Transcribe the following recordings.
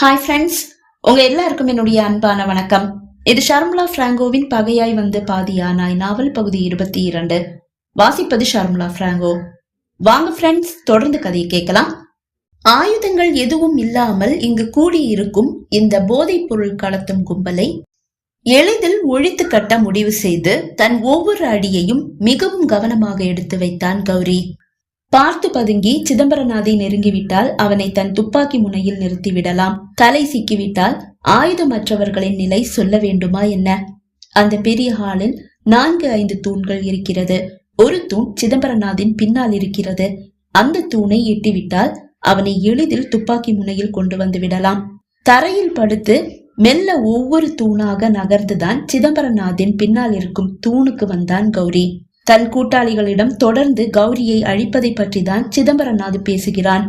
Hi friends உங்க எல்லாருக்கும் என்னுடைய அன்பான வணக்கம். இது ஷர்முலா பிராங்கோவின் பகையாய் வந்து பாதியானாய் நாவல் பகுதி இருபத்தி இரண்டு. வாசிப்பது ஷர்முலா பிராங்கோ. வாங்க ஃப்ரெண்ட்ஸ் தொடர்ந்து கதையை கேட்கலாம். ஆயுதங்கள் எதுவும் இல்லாமல் இங்கு கூடியிருக்கும் இந்த போதைப் பொருள் கடத்தும் கும்பலை எளிதில் ஒழித்து கட்ட முடிவு செய்து தன் ஒவ்வொரு அடியையும் மிகவும் கவனமாக எடுத்து வைத்தான் கௌரி. பார்த்து பதுங்கி சிதம்பரநாதை நெருங்கிவிட்டால் அவனை தன் துப்பாக்கி முனையில் நிறுத்திவிடலாம். தலை சிக்கிவிட்டால் ஆயுதமற்றவர்களின் நிலை சொல்ல வேண்டுமா என்ன? அந்த பெரிய ஹாலில் நான்கு ஐந்து தூண்கள் இருக்கிறது. ஒரு தூண் சிதம்பரநாதின் பின்னால் இருக்கிறது. அந்த தூணை எட்டிவிட்டால் அவனை எளிதில் துப்பாக்கி முனையில் கொண்டு வந்து விடலாம். தரையில் படுத்து மெல்ல ஒவ்வொரு தூணாக நகர்ந்துதான் சிதம்பரநாதின் பின்னால் இருக்கும் தூணுக்கு வந்தான் கௌரி. தன் கூட்டாளிகளிடம் தொடர்ந்து கௌரியை அழிப்பதை பற்றி தான் சிதம்பரநாத் பேசுகிறான்.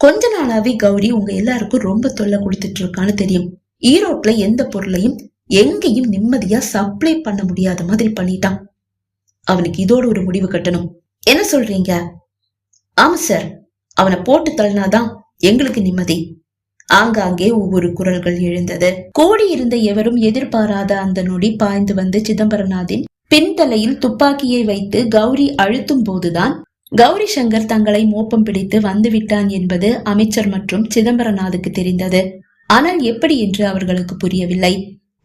கொஞ்ச நாளாவே கௌரி உங்க எல்லாருக்கும் ரொம்ப தொல்லை கொடுத்துட்டு இருக்கான்னு தெரியும். ஈரோட்ல எந்த பொருளையும் எங்கேயும் நிம்மதியா சப்ளை பண்ண முடியாத மாதிரி பண்ணிட்டான். அவனுக்கு இதோட ஒரு முடிவு கட்டணும். என்ன சொல்றீங்க? ஆமா சார். அவனை போட்டு தள்ளினாதான் எங்களுக்கு நிம்மதி. ஆங்காங்கே ஒவ்வொரு குரல்கள் எழுந்தது. கூடியிருந்த எவரும் எதிர்பாராத அந்த நொடி பாய்ந்து வந்து சிதம்பரநாதின் பின்தலையில் துப்பாக்கியை வைத்து கௌரி அழுத்தும் போதுதான் கௌரி சங்கர் தங்களை மோப்பம் பிடித்து வந்துவிட்டான் என்பது அமைச்சர் மற்றும் சிதம்பரநாதுக்கு தெரிந்தது. ஆனால் எப்படி என்று அவர்களுக்கு புரியவில்லை.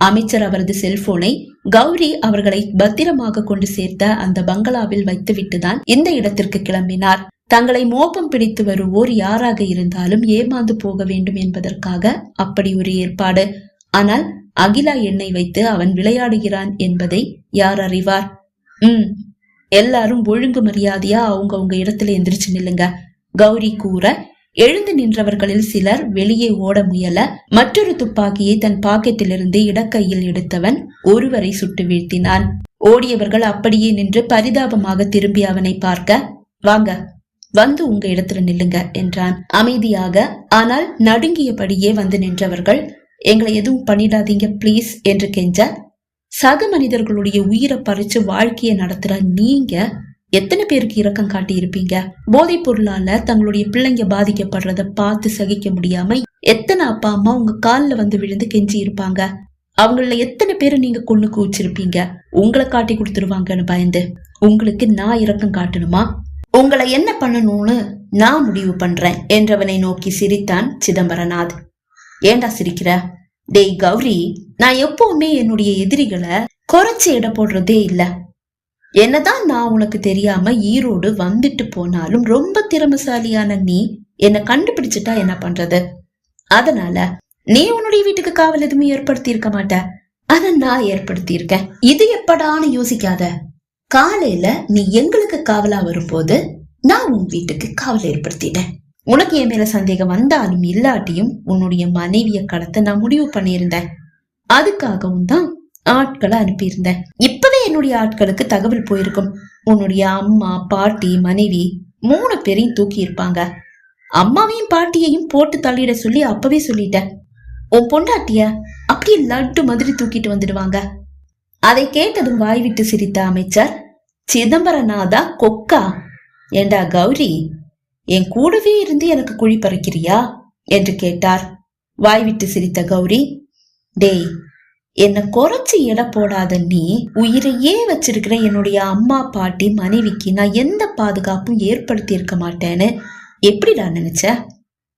அமைச்சர் அவரது செல்போனை கௌரி அவர்களை பத்திரமாக கொண்டு சேர்த்த அந்த பங்களாவில் வைத்துவிட்டுதான் இந்த இடத்திற்கு கிளம்பினார். தங்களை மோப்பம் பிடித்து வருவோர் யாராக இருந்தாலும் ஏமாந்து போக வேண்டும் என்பதற்காக அப்படி ஒரு ஏற்பாடு. ஆனால் அகிலா என்னை வைத்து அவன் விளையாடுகிறான் என்பதை யார் அறிவார்? உம். எல்லாரும் ஒழுங்கு மரியாதையா அவங்கவுங்க இடத்துல எந்திரிச்சு நில்லுங்க. கௌரி கூற எழுந்து நின்றவர்களில் சிலர் வெளியே ஓட முயல மற்றொரு துப்பாக்கியை தன் பாக்கெட்டிலிருந்து இடக்கையில் எடுத்தவன் ஒருவரை சுட்டு வீழ்த்தினான். ஓடியவர்கள் அப்படியே நின்று பரிதாபமாக திரும்பி அவனை பார்க்க வாங்க வந்து உங்க இடத்துல நில்லுங்க என்றான். அமைதியாக ஆனால் நடுங்கியபடியே வந்து நின்றவர்கள் எங்களை எதுவும் பண்ணிடாதீங்க ப்ளீஸ் என்று கெஞ்ச சக மனிதர்களுடைய உயிரை பறிச்சு வாழ்க்கையை நடத்துற நீங்க எத்தனை பேருக்கு இரக்கம் காட்டி இருப்பீங்க போதைப் பொருளால தங்களுடைய பிள்ளைங்க பாதிக்கப்படுறத பார்த்து சகிக்க முடியாம எத்தனை அப்பா அம்மா உங்க காலில் வந்து விழுந்து கெஞ்சி இருப்பாங்க? அவங்கள எத்தனை பேரை நீங்க கொண்டு கூச்சிருப்பீங்க உங்களை காட்டி கொடுத்துருவாங்கன்னு பயந்து உங்களுக்கு நான் இரக்கம் காட்டணுமா? உங்களை என்ன பண்ணணும்னு நான் முடிவு பண்றேன் என்றவனை நோக்கி சிரித்தான் சிதம்பரநாத். ஏண்டா சிரிக்கிற? டேய் கௌரி நான் எப்பவுமே என்னுடைய எதிரிகளை குறைச்சு இட போடுறதே இல்ல. என்னதான் நான் உனக்கு தெரியாம ஈரோடு வந்துட்டு போனாலும் ரொம்ப திறமசாலியான நீ என்ன கண்டுபிடிச்சிட்டா என்ன பண்றது? அதனால நீ உன்னுடைய வீட்டுக்கு காவல் எதுவுமே ஏற்படுத்தி இருக்க மாட்ட. ஆனா நான் ஏற்படுத்தி இருக்கேன் இது எப்படான்னு யோசிக்காத. காலையில நீ எங்களுக்கு காவலா வரும்போது நான் உன் வீட்டுக்கு காவல் ஏற்படுத்திட்டேன். உனக்கு என் மேல சந்தேகம் வந்தாலும் இல்லாட்டியும் உன்னுடைய மனைவிய கடத்த நான் முடிவு பண்ணியிருந்தேன். அதுக்காகவும் தான் ஆட்களை அனுப்பியிருந்தேன். இப்பவே என்னுடைய ஆட்களுக்கு தகவல் போயிருக்கும். உன்னுடைய அம்மா பாட்டி மனைவி மூணு பேரையும் தூக்கி இருப்பாங்க. அம்மாவையும் பாட்டியையும் போட்டு தள்ளிட சொல்லி அப்பவே சொல்லிட்டேன். உன் பொண்டாட்டிய அப்படியே லட்டு மாதிரி தூக்கிட்டு வந்துடுவாங்க. அதை கேட்டதும் வாய் விட்டு சிரித்த அமைச்சர் சிதம்பரநாதா கொக்கா. ஏண்டா கௌரி என் கூடவே இருந்து எனக்கு குழி பறிக்கிறியா? என்று கேட்டார். வாய்விட்டு சிரித்த கௌரி. டேய் என்ன குறைச்சி எடை போடாத நீ உயிரையே வச்சிருக்கிற என்னுடைய அம்மா பாட்டி மனைவிக்கு நான் எந்த பாதுகாப்பும் ஏற்படுத்தி இருக்க மாட்டேன்னு எப்படிடா நினைச்ச?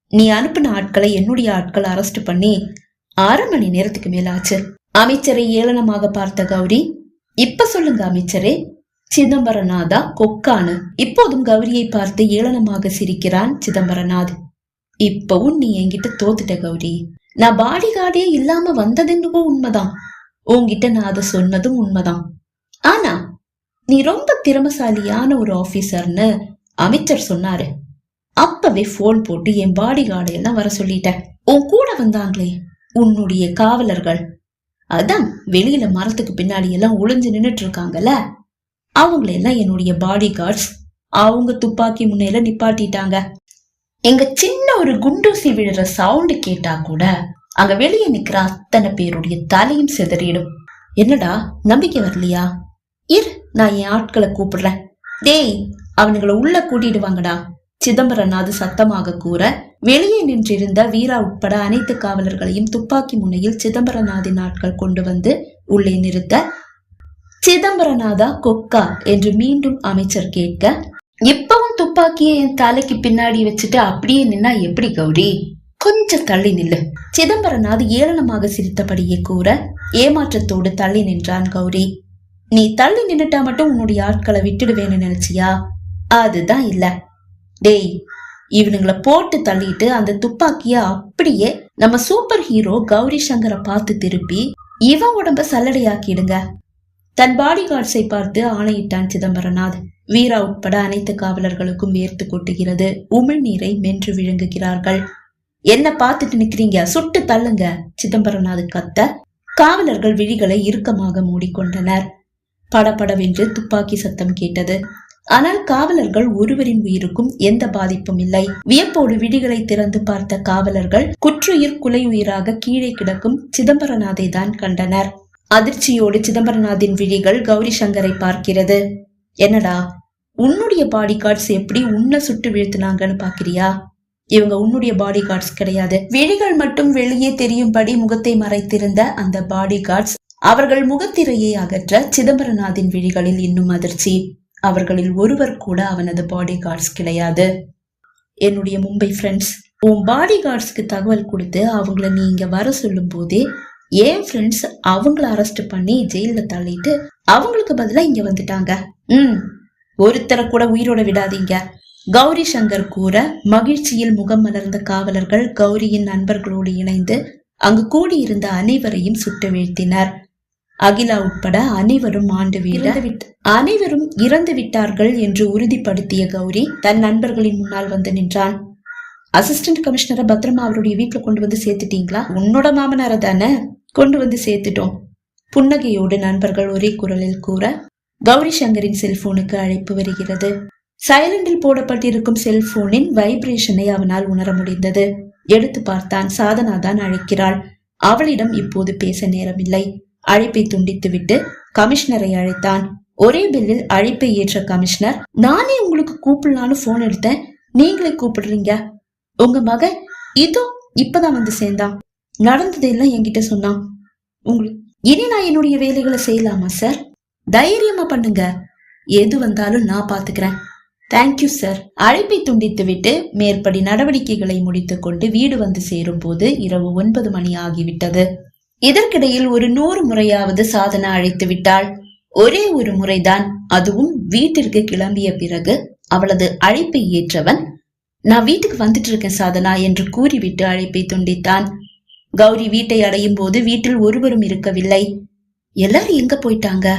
நீ அனுப்பின ஆட்களை என்னுடைய ஆட்களை அரெஸ்ட் பண்ணி அரை மணி நேரத்துக்கு மேலாச்சு. அமைச்சரை ஏளனமாக பார்த்த கௌரி இப்ப சொல்லுங்க அமைச்சரே. சிதம்பரநாதா கொக்கானு. இப்போதும் கௌரியை பார்த்து ஏளனமாக சிரிக்கிறான் சிதம்பரநாத் இப்பவும் நீ என்கிட்ட தோத்துட்ட கௌரி. நான் பாடி கார்டே இல்லாம வந்ததுன்னுவோ உண்மைதான். உன்கிட்ட நான் அதை சொன்னதும் உண்மைதான். ஆனா நீ ரொம்ப திறமசாலியான ஒரு ஆபீசர்னு அமைச்சர் சொன்னாரு. அப்பவே போன் போட்டு என் பாடி கார்டு எல்லாம் வர சொல்லிட்டேன் உன் கூட வந்தாங்களே உன்னுடைய காவலர்கள். அதான் வெளியில மரத்துக்கு பின்னாடி எல்லாம் ஒளிஞ்சு நின்னுட்டு இருக்காங்கல்ல? அவங்களெல்லாம் என்னுடைய பாடி கார்ட்ஸ் அவங்க துப்பாக்கி முன்னையில நிப்பாட்டிட்டாங்க. எங்க சின்ன ஒரு குண்டூசி விழுற சவுண்டு கேட்டா கூட அங்க வெளியே நிக்கிற அத்தனை பேருடைய தலையும் சிதறிடும். என்னடா நம்பிக்கை வரலையா? இர் நான் என் ஆட்களை கூப்பிடுறேன். டேய் அவனுங்களை உள்ள கூட்டிடுவாங்கடா. சிதம்பரநாது சத்தமாக கூற வெளியே நின்றிருந்த வீரா உட்பட அனைத்து காவலர்களையும் துப்பாக்கி முனையில் சிதம்பரநாதின் ஆட்கள் கொண்டு வந்து உள்ளே நிறுத்த சிதம்பரநாதா கொக்கா என்று மீண்டும் அமைச்சர் கேட்க இப்பவும் துப்பாக்கியை என் தலைக்கு பின்னாடி வச்சுட்டு அப்படியே நின்னா எப்படி கௌரி? கொஞ்சம் தள்ளி நில்லு. சிதம்பரநாத் ஏளனமாக சிரித்தபடியே கூற ஏமாற்றத்தோடு தள்ளி நின்றான் கௌரி. நீ தள்ளி நின்னுட்டா மட்டும் உன்னுடைய ஆட்களை விட்டுடுவேன்னு நினைச்சியா? அதுதான் இல்ல. டேய் இவனுங்களை போட்டு தள்ளிட்டு அந்த துப்பாக்கிய அப்படியே நம்ம சூப்பர் ஹீரோ கௌரி சங்கரை பார்த்து திருப்பி இவன் உடம்ப சல்லடையாக்கிடுங்க. தன் பாடி கார்ட்ஸை பார்த்து ஆணையிட்டான் சிதம்பரநாத் வீரா உட்பட அனைத்து காவலர்களுக்கும் வேர்த்து கொட்டுகிறது. உமிழ்நீரை மென்று விழுங்குகிறார்கள். என்ன பார்த்துட்டு நிக்கிறீங்க? சுட்டு தள்ளுங்க சிதம்பரநாத் கத்த. காவலர்கள் விழிகளை இறுக்கமாக மூடிக்கொண்டனர். படபடவென்று துப்பாக்கி சத்தம் கேட்டது. ஆனால் காவலர்கள் ஒருவரின் உயிருக்கும் எந்த பாதிப்பும் இல்லை. வியப்போடு விழிகளை திறந்து பார்த்த காவலர்கள் குற்றுயிர் குலை உயிராக கீழே கிடக்கும் சிதம்பரநாதை தான் கண்டனர். அதிர்ச்சியோடு சிதம்பரநாதின் விழிகள் கௌரி சங்கரை பார்க்கிறது. என்னடா உன்னுடைய பாடி கார்ட்ஸ் எப்படி உன்னை சுட்டு வீழ்த்தினாங்கன்னு பாக்கிறியா இவங்க உன்னுடைய பாடி கார்ட்ஸ் கிடையாது. விழிகள் மட்டும் வெளியே தெரியும்படி முகத்தை மறைத்திருந்த அந்த பாடி கார்ட்ஸ் அவர்கள் முகத்திரையை அகற்ற சிதம்பரநாதின் விழிகளில் இன்னும் அதிர்ச்சி. அவர்களில் ஒருவர் கூட அவனது பாடி கார்ட்ஸ் கிடையாது. என்னுடைய மும்பை ஃப்ரெண்ட்ஸ் உன் பாடி கார்ட்ஸ்க்கு தகவல் கொடுத்து அவங்கள நீ இங்க வர சொல்லும் போதே என் ஃப்ரெண்ட்ஸ் அவங்கள அரெஸ்ட் பண்ணி ஜெயில தள்ளிட்டு அவங்களுக்கு பதிலா இங்க வந்துட்டாங்க? ம். ஒருத்தரை கூட உயிரோட விடாதீங்க. கௌரி சங்கர் கூற மகிழ்ச்சியில் முகம் மலர்ந்த காவலர்கள் கௌரியின் நண்பர்களோடு இணைந்து அங்கு கூடியிருந்த அனைவரையும் சுட்டு வீழ்த்தினர். அகிலா உட்பட அனைவரும் ஆண்டு அனைவரும் இறந்து விட்டார்கள் என்று உறுதிப்படுத்திய கௌரி தன் நண்பர்களின் முன்னால் வந்து நின்றான். அசிஸ்டன்ட் கமிஷனரை பத்திரமா அவருடைய வீட்டுல கொண்டு வந்து சேர்த்துட்டீங்களா? உன்னோட மாமனார தானே கொண்டு வந்து சேர்த்துட்டோம். புன்னகையோடு நண்பர்கள் ஒரே குரலில் கூற கௌரி சங்கரின் செல்போனுக்கு அழைப்பு வருகிறது. சைலண்டில் போடப்பட்டிருக்கும் செல்போனின் வைப்ரேஷனை அவனால் உணர முடிந்தது. எடுத்து பார்த்தான் சாதனா தான் அழைக்கிறாள். அவளிடம் இப்போது பேச நேரமில்லை. அழைப்பை துண்டித்துவிட்டு கமிஷனரை அழைத்தான். ஒரே பில்லில் அழைப்பை ஏற்ற கமிஷனர் நானே உங்களுக்கு கூப்பிடலான்னு போன் எடுத்தேன். நீங்களே கூப்பிடுறீங்க. உங்க மகன் இதோ இப்பதான் வந்து சேர்ந்தான். நடந்ததெல்லாம் என்கிட்ட சொன்னான் உங்களுக்கு இனி நான் என்னுடைய வேலைகளை செய்யலாமா சார் தைரியமா பண்ணுங்க. எது வந்தாலும் நான் பாத்துக்கிறேன். தேங்க்யூ சார் அழைப்பை துண்டித்து விட்டு மேற்படி நடவடிக்கைகளை முடித்துக்கொண்டு வீடு வந்து சேரும் போது இரவு ஒன்பது மணி ஆகிவிட்டது. இதற்கிடையில் ஒரு நூறு முறையாவது சாதனா அழைத்து விட்டாள். ஒரே ஒரு முறைதான் அதுவும் வீட்டிற்கு கிளம்பிய பிறகு அவளது அழைப்பை ஏற்றவன் நான் வீட்டுக்கு வந்துட்டு இருக்கேன் சாதனா என்று கூறிவிட்டு அழைப்பை துண்டித்தான். கௌரி வீட்டை அடையும் போது வீட்டில் ஒருவரும் இருக்கவில்லை. எல்லாரும் எங்க போயிட்டாங்க?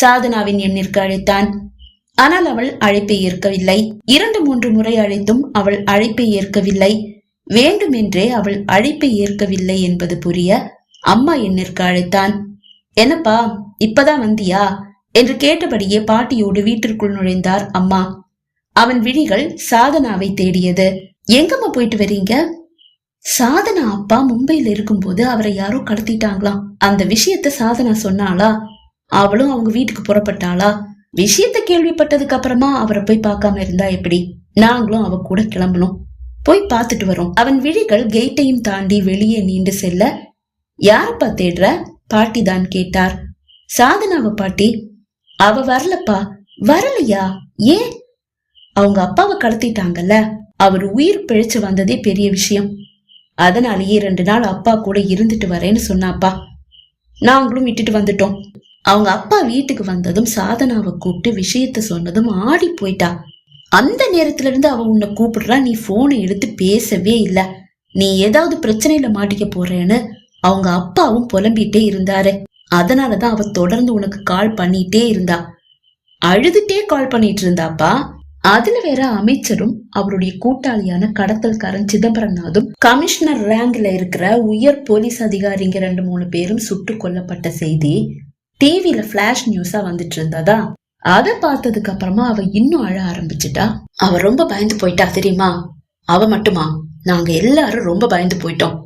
சாதனாவின் எண்ணிற்கு அழைத்தான். ஆனால் அவள் அழைப்பை ஏற்கவில்லை. இரண்டு மூன்று முறை அழைத்தும் அவள் அழைப்பை ஏற்கவில்லை. வேண்டுமென்றே அவள் அழைப்பை ஏற்கவில்லை என்பது புரிய அம்மா எண்ணிற்கு அழைத்தான். என்னப்பா இப்பதான் வந்தியா? என்று கேட்டபடியே பாட்டியோடு வீட்டிற்குள் நுழைந்தார் அம்மா. அவன் விழிகள் சாதனாவை தேடியது. எங்கம்மா போயிட்டு வரீங்க? சாதனா அப்பா மும்பையில இருக்கும்போது அவரை யாரோ கடத்திட்டாங்களாம். அந்த விஷயத்த சாதனா சொன்னாளா? அவளும் அவங்க வீட்டுக்கு புறப்பட்டாளா? விஷயத்த கேள்விப்பட்டதுக்கு அப்புறமா அவரை போய் பார்க்காம இருந்தா எப்படி? நாங்களும் அவ கூட கிளம்பணும். போய் பார்த்துட்டு வரோம். அவன் விழிகள் கேட்டையும் தாண்டி வெளியே நீண்டு செல்ல யாரப்பா தேடுற? பாட்டி தான் கேட்டார். சாதனாவ பாட்டி அவ வரலப்பா. வரலையா? ஏன்? அவங்க அப்பாவை கடத்திட்டாங்கல்ல. அவர் உயிர் பிழைச்சு வந்ததே பெரிய விஷயம். அதனாலேயே ரெண்டு நாள் அப்பா கூட இருந்துட்டு வரேன்னு சொன்னாப்பா. நாங்களும் விட்டுட்டு வந்துட்டோம். அவங்க அப்பா வீட்டுக்கு வந்ததும் சாதனாவை கூப்பிட்டு விஷயத்த சொன்னதும் ஆடி போயிட்டா. அந்த நேரத்துல இருந்து அவ உன்னை கூப்பிடுறா நீ போனை எடுத்து பேசவே இல்லை. நீ ஏதாவது பிரச்சனையில மாட்டிக்க போறேன்னு அவங்க அப்பாவும் புலம்பிட்டே இருந்தாரு. அதனாலதான் அவ தொடர்ந்து உனக்கு கால் பண்ணிட்டே இருந்தா. அழுதுட்டே கால் பண்ணிட்டு இருந்தாப்பா. அதுல வேற அமைச்சரும் அவருடைய கூட்டாளியான கடத்தல்காரன் சிதம்பரநாதும் கமிஷனர் ரேங்க்ல இருக்கிற உயர் போலீஸ் அதிகாரிங்க ரெண்டு மூணு பேரும் சுட்டு கொல்லப்பட்ட செய்தி டிவில பிளாஷ் நியூஸா வந்துட்டு இருந்ததா? அத பார்த்ததுக்கு அப்புறமா அவ இன்னும் அழ ஆரம்பிச்சிட்டா. அவ ரொம்ப பயந்து போயிட்டா தெரியுமா? அவ மட்டுமா? நாங்க எல்லாரும் ரொம்ப பயந்து போயிட்டோம்.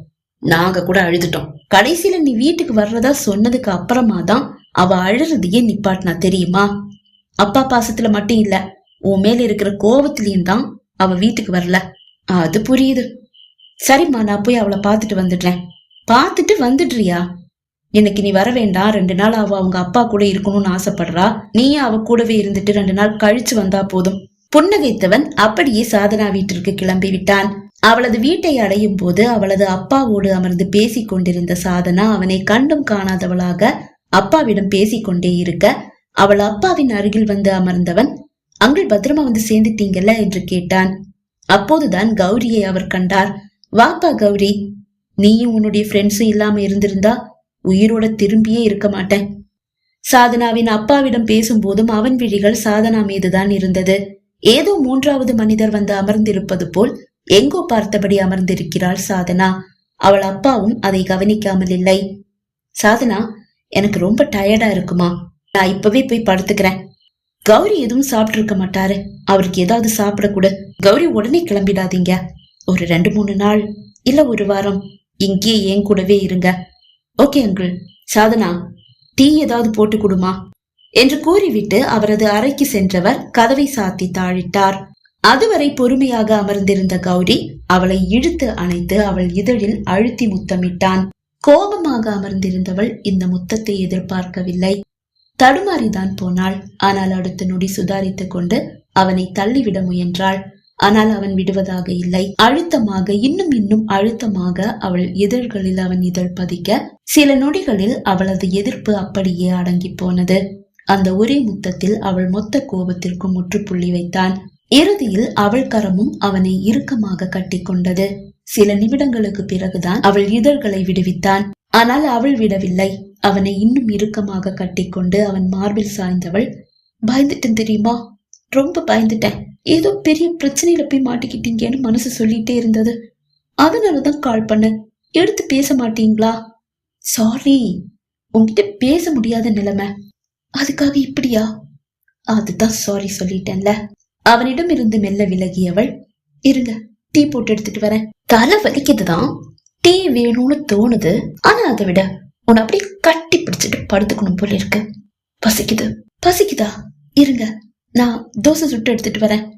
நாங்க கூட அழுதுட்டோம். கடைசியில நீ வீட்டுக்கு வர்றதா சொன்னதுக்கு அப்புறமா தான் அவ அழுறதையே நிப்பாட்டினா தெரியுமா? அப்பா பாசத்துல மட்டும் இல்ல. உன் மேல இருக்கிற கோபத்திலையும் தான் அவ வீட்டுக்கு வரல. அது புரியுது. சரிம்மா நான் போய் அவளை பார்த்துட்டு வந்துடுறேன். பார்த்துட்டு வந்துடுறியா? எனக்கு நீ வர வேண்டாம். ரெண்டு நாள் அவ அவங்க அப்பா கூட இருக்கணும்னு ஆசைப்படுறா. நீயே அவ கூடவே இருந்துட்டு ரெண்டு நாள் கழிச்சு வந்தா போதும். புன்னகைத்தவன் அப்படியே சாதனா வீட்டிற்கு கிளம்பி விட்டான் அவளது வீட்டை அடையும் போது அவளது அப்பாவோடு அமர்ந்து பேசிக் கொண்டிருந்த சாதனா அவனை கண்டும் காணாதவளாக அப்பாவிடம் பேசிக்கொண்டே இருக்க அவள் அப்பாவின் அருகில் வந்து அமர்ந்தவன் அங்கிள் பத்திரமா வந்து சேர்ந்துட்டீங்கல்ல என்று கேட்டான். அப்போதுதான் கௌரியை அவர் கண்டார். வாப்பா கௌரி. நீயும் உன்னுடைய ஃப்ரெண்ட்ஸும் இல்லாம இருந்திருந்தா உயிரோட திரும்பியே இருக்க மாட்டேன். சாதனாவின் அப்பாவிடம் பேசும்போதும் அவன் விழிகள் சாதனா மீதுதான் இருந்தது. ஏதோ மூன்றாவது மனிதர் வந்து அமர்ந்திருப்பது போல் எங்கோ பார்த்தபடி அமர்ந்திருக்கிறாள் சாதனா. அவள் அப்பாவும் அதை கவனிக்காமல் இல்லை. சாதனா எனக்கு ரொம்ப டயர்டா இருக்குமா. நான் இப்பவே போய் படுத்துக்கிறேன். கௌரி எதுவும் சாப்பிட்டு இருக்க மாட்டாரு. அவருக்கு ஏதாவது சாப்பிட கூட கௌரி உடனே கிளம்பிடாதீங்க. ஒரு ரெண்டு மூணு நாள் இல்ல ஒரு வாரம் இங்கேயே என் கூடவே இருங்க. Okay uncle. சாதனா டீ ஏதாவது போட்டு கொடுமா? என்று கூறிவிட்டு அவரது அறைக்கு சென்றவர் கதவை சாத்தி தாழிட்டார். அதுவரை பொறுமையாக அமர்ந்திருந்த கௌரி அவளை இழுத்து அணைத்து அவள் இதழில் அழுத்தி முத்தமிட்டான். கோபமாக அமர்ந்திருந்தவள் இந்த முத்தத்தை எதிர்பார்க்கவில்லை. தடுமாறிதான் போனாள். ஆனால் அடுத்த நொடி சுதாரித்துக் கொண்டு அவனை தள்ளிவிட முயன்றாள். ஆனால் அவன் விடுவதாக இல்லை. அழுத்தமாக இன்னும் இன்னும் அழுத்தமாக அவள் இதழ்களில் அவன் இதழ் பதிக்க சில நொடிகளில் அவளது எதிர்ப்பு அப்படியே அடங்கி போனது. அந்த ஒரே முத்தத்தில் அவள் மொத்த கோபத்திற்கும் முற்றுப்புள்ளி வைத்தான். இறுதியில் அவள் கரமும் அவனை இறுக்கமாக கட்டிக்கொண்டது சில நிமிடங்களுக்கு பிறகுதான் அவள் இதழ்களை விடுவித்தான். ஆனால் அவள் விடவில்லை. அவனை இன்னும் இறுக்கமாக கட்டிக்கொண்டு அவன் மார்பில் சாய்ந்தவள் பயந்துட்டேன் தெரியுமா? ரொம்ப பயந்துட்டேன். ஏதோ பெரிய பிரச்சனையில போய் மாட்டிக்கிட்டீங்கன்னு மனசு சொல்லிட்டே இருந்தது. அதனாலதான் கால் பண்ண எடுத்து பேச மாட்டீங்களா? சாரி உன்கிட்ட பேச முடியாத நிலைமை. அதுக்காக இப்படியா? அதுதான் சாரி சொல்லிட்டேன்ல. அவனிடம் இருந்து மெல்ல விலகியவள் இருங்க டீ போட்டு எடுத்துட்டு வரேன். தலை வலிக்குதுதான். டீ வேணும்னு தோணுது. ஆனா அதை விட உன்னை அப்படியே கட்டி பிடிச்சிட்டு படுத்துக்கணும் போல இருக்கு. பசிக்குது. பசிக்குதா? இருங்க. நான் தோசை சுட்டு எடுத்துட்டு வரேன்.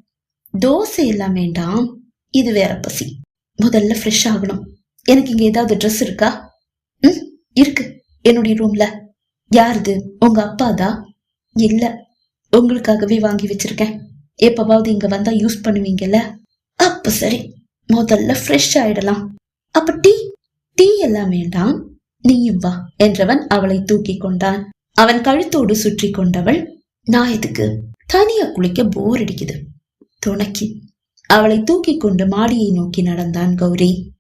தோசை எல்லாம் வேண்டாம் இது வேற பசி. முதல்ல ஃப்ரெஷ் ஆகணும். எனக்கு இங்க ஏதாவது ட்ரெஸ் இருக்கா? ம் இருக்கு. என்னுடைய ரூம்ல யாருது உங்க அப்பாதா? இல்ல. உங்களுக்காகவே வாங்கி வச்சிருக்கேன். எப்பவாவது இங்க வந்தா யூஸ் பண்ணுவீங்கல்ல? அப்ப சரி. முதல்ல ஃப்ரெஷ் ஆயிடலாம். அப்ப டீ டீ எல்லாம் வேண்டாம் நீயும் வா என்றவன் அவளை தூக்கி கொண்டான். அவன் கழுத்தோடு சுற்றி கொண்டவள் நான் இதுக்கு தனியா குளிக்க போர் அடிக்குது. துணக்கி. அவளை தூக்கி கொண்டு மாடியை நோக்கி நடந்தான் கௌரி.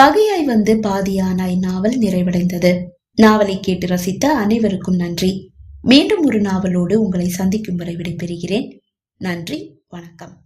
பகையாய் வந்து பாதியானாய் நாவல் நிறைவடைந்தது. நாவலை கேட்டு ரசித்த அனைவருக்கும் நன்றி. மீண்டும் ஒரு நாவலோடு உங்களை சந்திக்கும் வரை விடைபெறுகிறேன். நன்றி வணக்கம்.